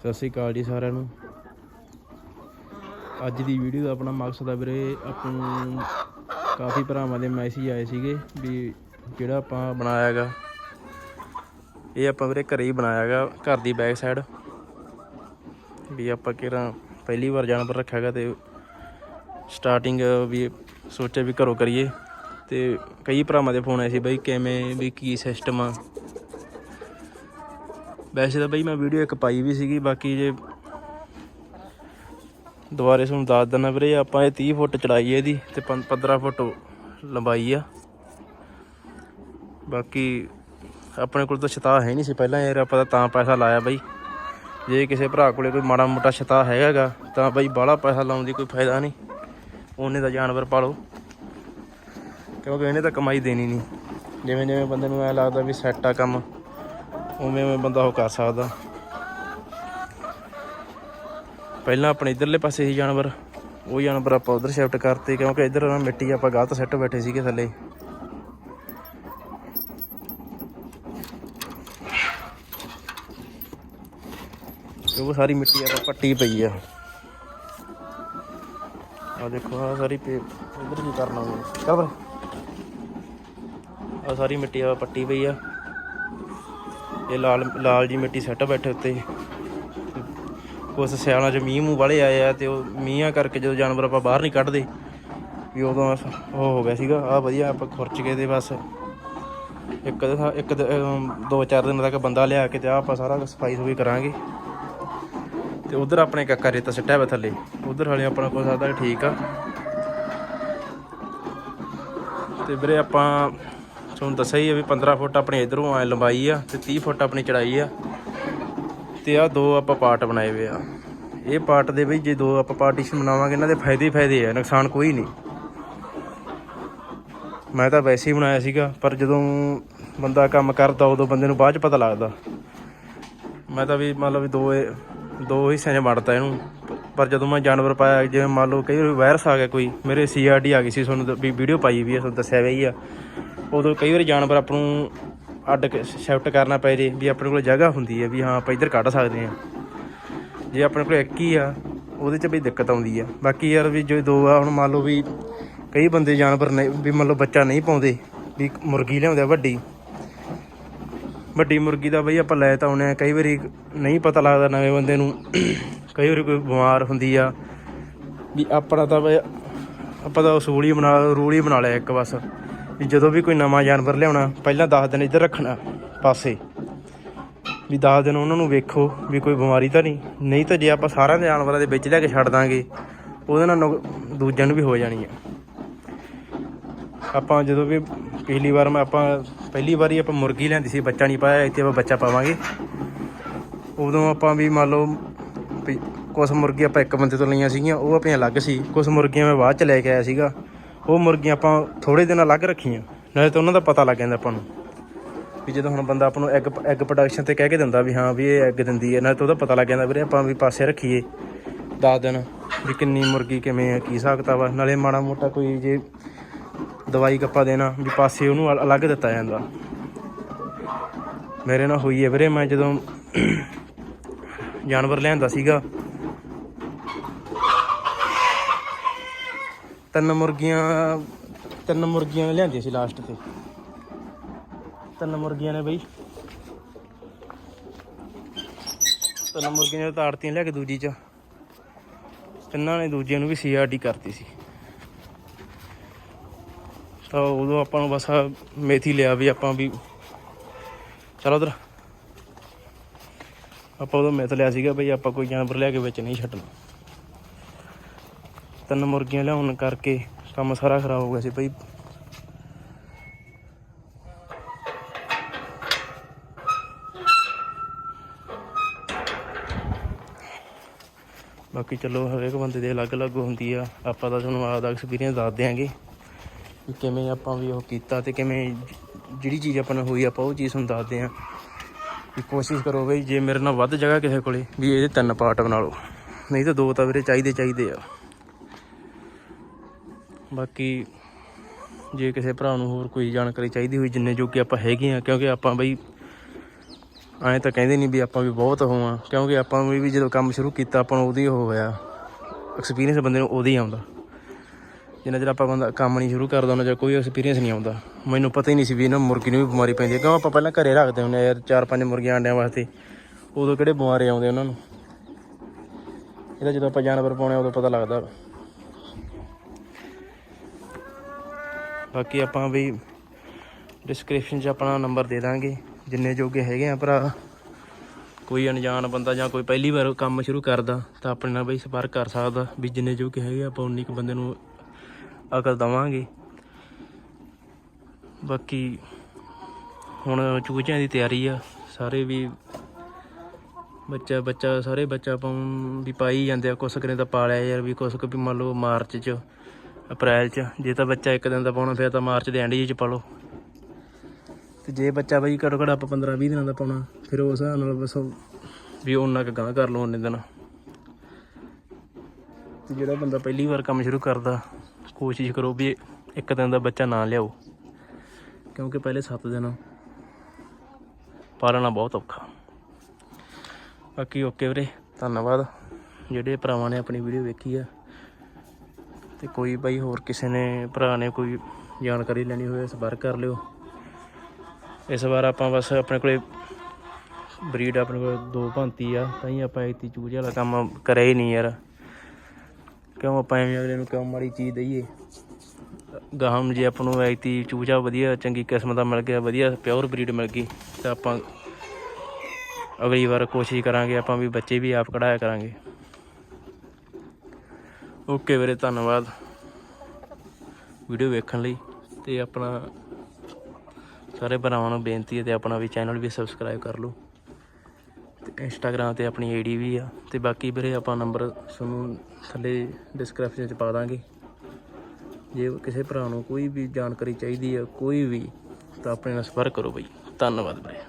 ਸਤਿ ਸ੍ਰੀ ਅਕਾਲ ਜੀ ਸਾਰਿਆਂ ਨੂੰ। ਅੱਜ ਦੀ ਵੀਡੀਓ ਦਾ ਆਪਣਾ ਮਕਸਦ ਆ ਵੀਰੇ, ਆਪਾਂ ਨੂੰ ਕਾਫੀ ਭਰਾਵਾਂ ਦੇ ਮੈਸੇਜ ਆਏ ਸੀਗੇ ਵੀ ਜਿਹੜਾ ਆਪਾਂ ਬਣਾਇਆ ਹੈਗਾ, ਇਹ ਆਪਾਂ ਵੀਰੇ ਘਰੇ ਹੀ ਬਣਾਇਆ ਹੈਗਾ, ਘਰ ਦੀ ਬੈਕ ਸਾਈਡ ਵੀ ਆਪਾਂ ਕਿਹੜਾ ਪਹਿਲੀ ਵਾਰ ਜਾਨਵਰ ਰੱਖਿਆ ਹੈਗਾ ਤੇ ਸਟਾਰਟਿੰਗ ਵੀ ਸੋਚਿਆ ਵੀ ਘਰੋਂ ਕਰੀਏ। ਤੇ ਕਈ ਭਰਾਵਾਂ ਦੇ ਫੋਨ ਆਏ ਸੀ ਬਈ ਕਿਵੇਂ, ਵੀ ਕੀ ਸਿਸਟਮ ਆ। ਵੈਸੇ ਤਾਂ ਬਈ ਮੈਂ ਵੀਡੀਓ ਇੱਕ ਪਾਈ ਵੀ ਸੀਗੀ, ਬਾਕੀ ਜੇ ਦੁਬਾਰੇ ਤੁਹਾਨੂੰ ਦੱਸ ਦਿੰਦਾ ਵੀਰੇ, ਆਪਾਂ ਇਹ 30 ਫੁੱਟ ਚੜਾਈ ਇਹਦੀ ਤੇ ਪੰ- 15 ਫੁੱਟ ਲੰਬਾਈ ਆ। ਬਾਕੀ ਆਪਣੇ ਕੋਲ ਤਾਂ ਛਤਾ ਹੈ ਨਹੀਂ ਸੀ ਪਹਿਲਾਂ ਯਾਰ, ਆਪਾਂ ਤਾਂ ਤਾਂ ਪੈਸਾ ਲਾਇਆ ਬਈ। ਜੇ ਕਿਸੇ ਭਰਾ ਕੋਲੇ ਕੋਈ ਮਾੜਾ ਮੋਟਾ ਛਤਾ ਹੈਗਾਗਾ, ਤਾਂ ਬਈ ਬਾਹਲਾ ਪੈਸਾ ਲਾਉਣ ਦੀ ਕੋਈ ਫਾਇਦਾ ਨਹੀਂ। ਉਹਨੇ ਦਾ ਜਾਨਵਰ ਪਾਲੋ। ਕਿਉਂਕਿ ਇਹਨੇ ਤਾਂ ਕਮਾਈ ਦੇਣੀ ਨਹੀਂ। ਜਿਵੇਂ ਜਿਵੇਂ ਬੰਦੇ ਨੂੰ ਐ ਲੱਗਦਾ ਵੀ ਸੈੱਟ ਆ ਕੰਮ। ਉਵੇਂ ਉਵੇਂ ਬੰਦਾ ਉਹ ਕਰ ਸਕਦਾ। ਪਹਿਲਾਂ ਆਪਣੇ ਇਧਰਲੇ ਪਾਸੇ ਸੀ ਜਾਨਵਰ। ਉਹ ਜਾਨਵਰ ਆਪਾਂ ਉਧਰ ਸ਼ਿਫਟ ਕਰਤੇ ਕਿਉਂਕਿ ਇਧਰ ਮਿੱਟੀ ਆਪਾਂ ਗਲਤ ਸੈੱਟ ਬੈਠੇ ਸੀਗੇ ਥੱਲੇ। ਉਹ ਸਾਰੀ ਮਿੱਟੀ ਆਪਾਂ ਪੱਟੀ ਪਈ ਆ। ਆ ਦੇਖੋ ਆ ਸਾਰੀ ਪੇ ਇਧਰ ਕੀ ਕਰਨਾ ਉਹਨੇ? ਚੱਲ ਬਰ ਆ ਸਾਰੀ ਮਿੱਟੀ ਆ ਪੱਟੀ ਪਈ ਆ। ਇਹ ਲਾਲ ਲਾਲ ਜੀ ਮਿੱਟੀ ਸੱਟ ਬੈਠੇ ਉੱਤੇ। ਕੁਛ ਸਿਆਲਾਂ 'ਚ ਮੀਂਹ ਮੂੰਹ ਵਾਲੇ ਆਏ ਆ ਤੇ ਉਹ ਮੀਂਹਾਂ ਕਰਕੇ ਜਦੋਂ ਜਾਨਵਰ ਆਪਾਂ ਬਾਹਰ ਨਹੀਂ ਕੱਢਦੇ, ਵੀ ਉਦੋਂ ਉਹ ਹੋ ਗਿਆ ਸੀਗਾ ਆ ਵਧੀਆ ਆਪਾਂ ਖੁਰਚ ਕੇ ਤੇ ਬਸ। ਇੱਕ ਇੱਕ ਦੋ ਚਾਰ ਦਿਨ ਤੱਕ ਬੰਦਾ ਲਿਆ ਕੇ ਤੇ ਆਹ ਆਪਾਂ ਸਾਰਾ ਸਫ਼ਾਈ ਸੁਫਾਈ ਕਰਾਂਗੇ। ਤੇ ਉਧਰ ਆਪਣੇ ਕੱਕਾ ਰੇਤਾ ਸਿੱਟਿਆ ਵਾ ਥੱਲੇ, ਉਧਰ ਹਲੇ ਆਪਣਾ ਕੋਲ ਸਕਦਾ ਠੀਕ ਆ। ਤੇ ਵੀਰੇ ਆਪਾਂ ਤੁਹਾਨੂੰ ਦੱਸਿਆ ਹੀ ਆ ਵੀ 15 ਫੁੱਟ ਆਪਣੇ ਇਧਰੋਂ ਆ ਲੰਬਾਈ ਆ ਤੇ 30 ਫੁੱਟ ਆਪਣੀ ਚੜਾਈ ਆ। ਤੇ ਆ ਦੋ ਆਪਾਂ ਪਾਰਟ ਬਣਾਏ ਹੋਏ ਆ। ਇਹ ਪਾਰਟ ਦੇ ਵੀ ਜੇ ਦੋ ਆਪਾਂ ਪਾਰਟੀਸ਼ਨ ਬਣਾਵਾਂਗੇ, ਇਹਨਾਂ ਦੇ ਫਾਇਦੇ ਹੀ ਫਾਇਦੇ ਆ, ਨੁਕਸਾਨ ਕੋਈ ਨਹੀਂ। ਮੈਂ ਤਾਂ ਵੈਸੇ ਹੀ ਬਣਾਇਆ ਸੀਗਾ, ਪਰ ਜਦੋਂ ਬੰਦਾ ਕੰਮ ਕਰਦਾ, ਉਦੋਂ ਬੰਦੇ ਨੂੰ ਬਾਅਦ ਚ ਪਤਾ ਲੱਗਦਾ। ਮੈਂ ਤਾਂ ਵੀ ਮੰਨ ਲਓ ਵੀ ਦੋ ਦੋ ਹਿੱਸਿਆਂ 'ਚ ਵੰਡਤਾ ਇਹਨੂੰ। ਪਰ ਜਦੋਂ ਮੈਂ ਜਾਨਵਰ ਪਾਇਆ, ਜਿਵੇਂ ਮੰਨ ਲਓ ਕਈ ਵਾਇਰਸ ਆ ਗਿਆ ਕੋਈ, ਮੇਰੇ ਸੀਆਰਡੀ ਆ ਗਈ ਸੀ, ਤੁਹਾਨੂੰ ਵੀ ਵੀਡੀਓ ਪਾਈ ਵੀ ਆ, ਤੁਹਾਨੂੰ ਦੱਸਿਆ ਵੀ ਆ। ਉਦੋਂ ਕਈ ਵਾਰੀ ਜਾਨਵਰ ਆਪ ਨੂੰ ਅੱਡ ਸ਼ਿਫਟ ਕਰਨਾ ਪੈ ਜੇ, ਵੀ ਆਪਣੇ ਕੋਲ ਜਗ੍ਹਾ ਹੁੰਦੀ ਹੈ, ਵੀ ਹਾਂ ਆਪਾਂ ਇੱਧਰ ਕੱਢ ਸਕਦੇ ਹਾਂ। ਜੇ ਆਪਣੇ ਕੋਲ ਇੱਕ ਹੀ ਆ, ਉਹਦੇ 'ਚ ਵੀ ਦਿੱਕਤ ਆਉਂਦੀ ਆ। ਬਾਕੀ ਯਾਰ ਵੀ ਜੋ ਦੋ ਆ, ਹੁਣ ਮੰਨ ਲਓ ਵੀ ਕਈ ਬੰਦੇ ਜਾਨਵਰ ਨਹੀਂ ਵੀ ਮੰਨ ਲਓ ਬੱਚਾ ਨਹੀਂ ਪਾਉਂਦੇ, ਵੀ ਮੁਰਗੀ ਲਿਆਉਂਦੇ ਵੱਡੀ। ਵੱਡੀ ਮੁਰਗੀ ਦਾ ਬਈ ਆਪਾਂ ਲੈ ਤਾਂ ਆਉਨੇ ਆ ਕਈ ਵਾਰੀ ਨਹੀਂ ਪਤਾ ਲੱਗਦਾ ਨਵੇਂ ਬੰਦੇ ਨੂੰ, ਕਈ ਵਾਰੀ ਕੋਈ ਬਿਮਾਰ ਹੁੰਦੀ ਆ। ਵੀ ਆਪਣਾ ਤਾਂ ਬਈ ਆਪਾਂ ਤਾਂ ਉਸੂਲ ਹੀ ਬਣਾ, ਰੂਲ ਹੀ ਬਣਾ ਲਿਆ ਇੱਕ ਬਸ। ਵੀ ਜਦੋਂ ਵੀ ਕੋਈ ਨਵਾਂ ਜਾਨਵਰ ਲਿਆਉਣਾ, ਪਹਿਲਾਂ 10 ਦਿਨ ਇੱਧਰ ਰੱਖਣਾ ਪਾਸੇ। ਵੀ 10 ਦਿਨ ਉਹਨਾਂ ਨੂੰ ਵੇਖੋ ਵੀ ਕੋਈ ਬਿਮਾਰੀ ਤਾਂ ਨਹੀਂ। ਨਹੀਂ ਤਾਂ ਜੇ ਆਪਾਂ ਸਾਰਿਆਂ ਦੇ ਜਾਨਵਰਾਂ ਦੇ ਵਿੱਚ ਲੈ ਕੇ ਛੱਡ ਦਾਂਗੇ, ਉਹਦੇ ਨਾਲ ਦੂਜਿਆਂ ਨੂੰ ਵੀ ਹੋ ਜਾਣੀ ਆ। ਆਪਾਂ ਜਦੋਂ ਵੀ ਪਿਛਲੀ ਵਾਰ ਮੈਂ ਆਪਾਂ, ਪਹਿਲੀ ਵਾਰੀ ਆਪਾਂ ਮੁਰਗੀ ਲਿਆਂਦੀ ਸੀ, ਬੱਚਾ ਨਹੀਂ ਪਾਇਆ, ਇੱਥੇ ਆਪਾਂ ਬੱਚਾ ਪਾਵਾਂਗੇ। ਉਦੋਂ ਆਪਾਂ ਵੀ ਮੰਨ ਲਓ ਵੀ ਕੁਛ ਮੁਰਗੀ ਆਪਾਂ ਇੱਕ ਬੰਦੇ ਤੋਂ ਲਈਆਂ ਸੀਗੀਆਂ, ਉਹ ਆਪਣੀਆਂ ਅਲੱਗ ਸੀ। ਕੁਛ ਮੁਰਗੀਆਂ ਮੈਂ ਬਾਅਦ ਚ ਲੈ ਕੇ ਆਇਆ ਸੀਗਾ। ਉਹ ਮੁਰਗੀਆਂ ਆਪਾਂ ਥੋੜੇ ਦਿਨ ਅਲੱਗ ਰੱਖੀਆਂ, ਨਾਲੇ ਤਾਂ ਉਹਨਾਂ ਦਾ ਪਤਾ ਲੱਗ ਜਾਂਦਾ ਆਪਾਂ ਨੂੰ। ਵੀ ਜਦੋਂ ਹੁਣ ਬੰਦਾ ਆਪਾਂ ਨੂੰ ਐਗ ਐਗ ਪ੍ਰੋਡਕਸ਼ਨ ਤੇ ਕਹਿ ਕੇ ਦਿੰਦਾ ਵੀ ਹਾਂ ਵੀ ਇਹ ਐਗ ਦਿੰਦੀ ਹੈ, ਨਾਲੇ ਤਾਂ ਉਹਦਾ ਪਤਾ ਲੱਗ ਜਾਂਦਾ ਵੀਰੇ ਆਪਾਂ ਵੀ ਪਾਸੇ ਰੱਖੀਏ। 10 ਦਿਨ ਵੀ ਕਿੰਨੀ ਮੁਰਗੀ ਕਿਵੇਂ ਹੈ, ਕੀ ਹਿਸਾਬ ਵਾ ਨਾਲੇ ਮਾੜਾ ਮੋਟਾ ਕੋਈ ਜੇ ਦਵਾਈ ਕੱਪਾ ਦੇਣਾ, ਵੀ ਪਾਸੇ ਉਹਨੂੰ ਅਲੱਗ ਦਿੱਤਾ ਜਾਂਦਾ। ਮੇਰੇ ਨਾਲ ਹੋਈ ਹੈ ਵੀਰੇ, ਮੈਂ ਜਦੋਂ ਜਾਨਵਰ ਲਿਆਂਦਾ ਸੀਗਾ ਤਿੰਨ ਮੁਰਗੀਆਂ ਤਿੰਨ ਮੁਰਗੀਆਂ ਲਿਆਂਦੀਆਂ ਸੀ ਲਾਸਟ ਤੇ। ਤਿੰਨ ਮੁਰਗੀਆਂ ਨੇ ਬਈ। ਤਿੰਨ ਮੁਰਗੀਆਂ ਨੇ ਤਾੜਤੀਆਂ ਲਿਆ ਕੇ ਦੂਜੀ ਚ। ਤਿੰਨਾਂ ਨੇ ਦੂਜਿਆਂ ਨੂੰ ਵੀ ਸੀਆਰਡੀ ਕਰਤੀ ਸੀ। ਤਾਂ ਉਦੋਂ ਆਪਾਂ ਨੂੰ ਬਸ ਮੇਥੀ ਲਿਆ ਵੀ ਆਪਾਂ ਵੀ ਚਲੋ ਉਧਰ। ਆਪਾਂ ਉਦੋਂ ਮੇਥ ਲਿਆ ਸੀਗਾ ਬਈ, ਆਪਾਂ ਕੋਈ ਜਾਨਵਰ ਲਿਆ ਕੇ ਵਿੱਚ ਨਹੀਂ ਛੱਡਣਾ। ਤਿੰਨ ਮੁਰਗੀਆਂ ਲਿਆਉਣ ਕਰਕੇ ਕੰਮ ਸਾਰਾ ਖਰਾਬ ਹੋ ਗਿਆ ਸੀ ਬਈ। ਬਾਕੀ ਚਲੋ, ਹਰੇਕ ਬੰਦੇ ਦੇ ਅਲੱਗ-ਅਲੱਗ ਹੁੰਦੀ ਆ। ਆਪਾਂ ਤਾਂ ਤੁਹਾਨੂੰ ਆਪਦਾ ਐਕਸਪੀਰੀਅੰਸ ਦੱਸ ਦਿਆਂਗੇ ਵੀ ਕਿਵੇਂ ਆਪਾਂ ਵੀ ਉਹ ਕੀਤਾ ਤੇ ਕਿਵੇਂ ਜਿਹੜੀ ਚੀਜ਼ ਆਪਾਂ ਨੂੰ ਹੋਈ, ਆਪਾਂ ਉਹ ਚੀਜ਼ ਤੁਹਾਨੂੰ ਦੱਸਦੇ ਆਂ ਵੀ ਕੋਸ਼ਿਸ਼ ਕਰੋ ਬਈ, ਜੇ ਮੇਰੇ ਨਾਲ ਵੱਧ ਜਗ੍ਹਾ ਕਿਸੇ ਕੋਲੇ, ਵੀ ਇਹਦੇ ਤਿੰਨ ਪਾਰਟ ਬਣਾ ਲਓ। ਨਹੀਂ ਤਾਂ ਦੋ ਤਾਂ ਵੀਰੇ ਚਾਹੀਦੇ ਚਾਹੀਦੇ ਆ। ਬਾਕੀ ਜੇ ਕਿਸੇ ਭਰਾ ਨੂੰ ਹੋਰ ਕੋਈ ਜਾਣਕਾਰੀ ਚਾਹੀਦੀ ਹੋਈ ਜਿੰਨੇ ਜੋ ਕਿ ਆਪਾਂ ਹੈਗੇ ਆ, ਕਿਉਂਕਿ ਆਪਾਂ ਬਈ ਐਂ ਤਾਂ ਕਹਿੰਦੇ ਨਹੀਂ ਵੀ ਆਪਾਂ ਵੀ ਬਹੁਤ ਹੋਵਾਂ, ਕਿਉਂਕਿ ਆਪਾਂ ਨੂੰ ਵੀ ਜਦੋਂ ਕੰਮ ਸ਼ੁਰੂ ਕੀਤਾ, ਆਪਾਂ ਨੂੰ ਉਹਦੀ ਉਹ ਹੋਇਆ ਐਕਸਪੀਰੀਅੰਸ ਬੰਦੇ ਨੂੰ ਉਹਦੀ ਆਉਂਦਾ। ਜਿੰਨਾ ਚਿਰ ਆਪਾਂ ਬੰਦਾ ਕੰਮ ਨਹੀਂ ਸ਼ੁਰੂ ਕਰਦਾ, ਉਹਨਾਂ ਚਿਰ ਕੋਈ ਐਕਸਪੀਰੀਅੰਸ ਨਹੀਂ ਆਉਂਦਾ। ਮੈਨੂੰ ਪਤਾ ਹੀ ਨਹੀਂ ਸੀ ਵੀ ਇਹਨਾਂ ਮੁਰਗੀ ਨੂੰ ਵੀ ਬਿਮਾਰੀ ਪੈਂਦੀ ਹੈ। ਕਿਉਂ ਆਪਾਂ ਪਹਿਲਾਂ ਘਰੇ ਰੱਖਦੇ ਹੁੰਦੇ ਆ ਯਾਰ, ਚਾਰ ਪੰਜ ਮੁਰਗੀਆਂ ਆਂਡਿਆਂ ਵਾਸਤੇ, ਉਦੋਂ ਕਿਹੜੇ ਬਿਮਾਰੀ ਆਉਂਦੇ ਉਹਨਾਂ ਨੂੰ? ਇਹਦਾ ਜਦੋਂ ਆਪਾਂ ਜਾਨਵਰ ਪਾਉਣੇ ਉਦੋਂ ਪਤਾ ਲੱਗਦਾ। ਬਾਕੀ ਆਪਾਂ ਵੀ ਡਿਸਕ੍ਰਿਪਸ਼ਨ 'ਚ ਆਪਣਾ ਨੰਬਰ ਦੇ ਦਾਂਗੇ, ਜਿੰਨੇ ਜੋਗੇ ਹੈਗੇ ਆ ਭਰਾ। ਕੋਈ ਅਣਜਾਣ ਬੰਦਾ ਜਾਂ ਕੋਈ ਪਹਿਲੀ ਵਾਰ ਕੰਮ ਸ਼ੁਰੂ ਕਰਦਾ, ਤਾਂ ਆਪਣੇ ਨਾਲ ਬਈ ਸੰਪਰਕ ਕਰ ਸਕਦਾ, ਵੀ ਜਿੰਨੇ ਜੋਗੇ ਹੈਗੇ ਆਪਾਂ ਉਨੀ ਕੁ ਬੰਦੇ ਨੂੰ ਅਕਲ ਦਵਾਂਗੇ। ਬਾਕੀ ਹੁਣ ਚੂਚਿਆਂ ਦੀ ਤਿਆਰੀ ਆ, ਸਾਰੇ ਵੀ ਬੱਚਾ ਬੱਚਾ, ਸਾਰੇ ਬੱਚਾ ਪਾਉਣ ਵੀ ਪਾਈ ਜਾਂਦੇ ਆ, ਕੁਛ ਕਰੇ ਤਾਂ ਪਾਲਿਆ ਯਾਰ, ਵੀ ਕੁਛ ਕੁ ਵੀ ਮੰਨ ਲਓ ਮਾਰਚ 'ਚ ਅਪ੍ਰੈਲ 'ਚ। ਜੇ ਤਾਂ ਬੱਚਾ ਇੱਕ ਦਿਨ ਦਾ ਪਾਉਣਾ, ਫਿਰ ਤਾਂ ਮਾਰਚ ਦੇ ਐਂਡ ਜਿਹੇ 'ਚ ਪਾ ਲਓ। ਤੇ ਜੇ ਬੱਚਾ ਬਈ ਘੱਟੋ ਘੱਟ ਆਪਾਂ 15 20 ਦਿਨਾਂ ਦਾ ਪਾਉਣਾ, ਫਿਰ ਉਸ ਹਿਸਾਬ ਨਾਲ ਬਸ ਵੀ ਉਹਨਾਂ ਕੁ ਗਾਂ ਕਰ ਲਓ ਉਹਨੇ ਦਿਨ। ਤੇ ਜਿਹੜਾ ਬੰਦਾ ਪਹਿਲੀ ਵਾਰ ਕੰਮ ਸ਼ੁਰੂ ਕਰਦਾ, ਕੋਸ਼ਿਸ਼ ਕਰੋ ਵੀ ਇੱਕ ਦਿਨ ਦਾ ਬੱਚਾ ਨਾ ਲਿਆਓ। ਕਿਉਂਕਿ ਪਹਿਲੇ 7 ਦਿਨ ਪਾਲਣਾ ਬਹੁਤ ਔਖਾ। ਬਾਕੀ ਓਕੇ ਵੀਰੇ, ਧੰਨਵਾਦ। ਜਿਹੜੇ ਭਰਾਵਾਂ ਨੇ ਆਪਣੀ ਵੀਡੀਓ ਵੇਖੀ ਆ ਤੇ ਕੋਈ ਬਾਈ ਹੋਰ ਕਿਸੇ ਨੇ, ਭਰਾ ਨੇ ਕੋਈ ਜਾਣਕਾਰੀ ਲੈਣੀ ਹੋਵੇ ਸੰਪਰਕ ਕਰ ਲਿਓ। ਇਸ ਵਾਰ ਆਪਾਂ ਬਸ ਆਪਣੇ ਕੋਲੇ ਬਰੀਡ ਆਪਣੇ ਕੋਲ ਦੋ ਭਾਂਤੀ ਆ, ਤਾਂ ਹੀ ਆਪਾਂ ਇਤੀ ਚੂਜੇ ਵਾਲਾ ਕੰਮ ਕਰਿਆ ਹੀ ਨਹੀਂ ਯਾਰ। ਕਿਉਂ ਆਪਾਂ ਐਵੇਂ ਅਗਲੇ ਨੂੰ ਕਿਉਂ ਮਾੜੀ ਚੀਜ਼ ਦਈਏ? ਗਾਹਮ ਨੂੰ ਜੇ ਆਪਾਂ ਨੂੰ ਐਤੀ ਚੂਜਾ ਵਧੀਆ, ਚੰਗੀ ਕਿਸਮ ਦਾ ਮਿਲ ਗਿਆ, ਵਧੀਆ ਪਿਓਰ ਬਰੀਡ ਮਿਲ ਗਈ, ਤਾਂ ਆਪਾਂ ਅਗਲੀ ਵਾਰ ਕੋਸ਼ਿਸ਼ ਕਰਾਂਗੇ, ਆਪਾਂ ਵੀ ਬੱਚੇ ਵੀ ਆਪ ਕਢਾਇਆ ਕਰਾਂਗੇ। ਓਕੇ ਵੀਰੇ, ਧੰਨਵਾਦ। ਵੀਡੀਓ ਵੇਖਣ ਲਈ ਤੇ ਆਪਣਾ ਸਾਰੇ ਭਰਾਵਾਂ ਨੂੰ ਬੇਨਤੀ ਹੈ ਤੇ ਆਪਣਾ ਵੀ ਚੈਨਲ ਵੀ ਸਬਸਕ੍ਰਾਈਬ ਕਰ ਲਓ। ਤੇ ਇੰਸਟਾਗ੍ਰam ਤੇ ਆਪਣੀ ਆਈਡੀ ਵੀ ਆ ਤੇ ਬਾਕੀ ਵੀਰੇ ਆਪਾਂ ਨੰਬਰ ਤੁਹਾਨੂੰ ਥੱਲੇ ਡਿਸਕ੍ਰਿਪਸ਼ਨ 'ਚ ਪਾ ਦਾਂਗੇ। ਜੇ ਕਿਸੇ ਭਰਾ ਨੂੰ ਕੋਈ ਵੀ ਜਾਣਕਾਰੀ ਚਾਹੀਦੀ ਆ, ਕੋਈ ਵੀ, ਤਾਂ ਆਪਣੇ ਨਾਲ ਸੰਪਰਕ ਕਰੋ ਬਈ। ਧੰਨਵਾਦ ਵੀਰੇ।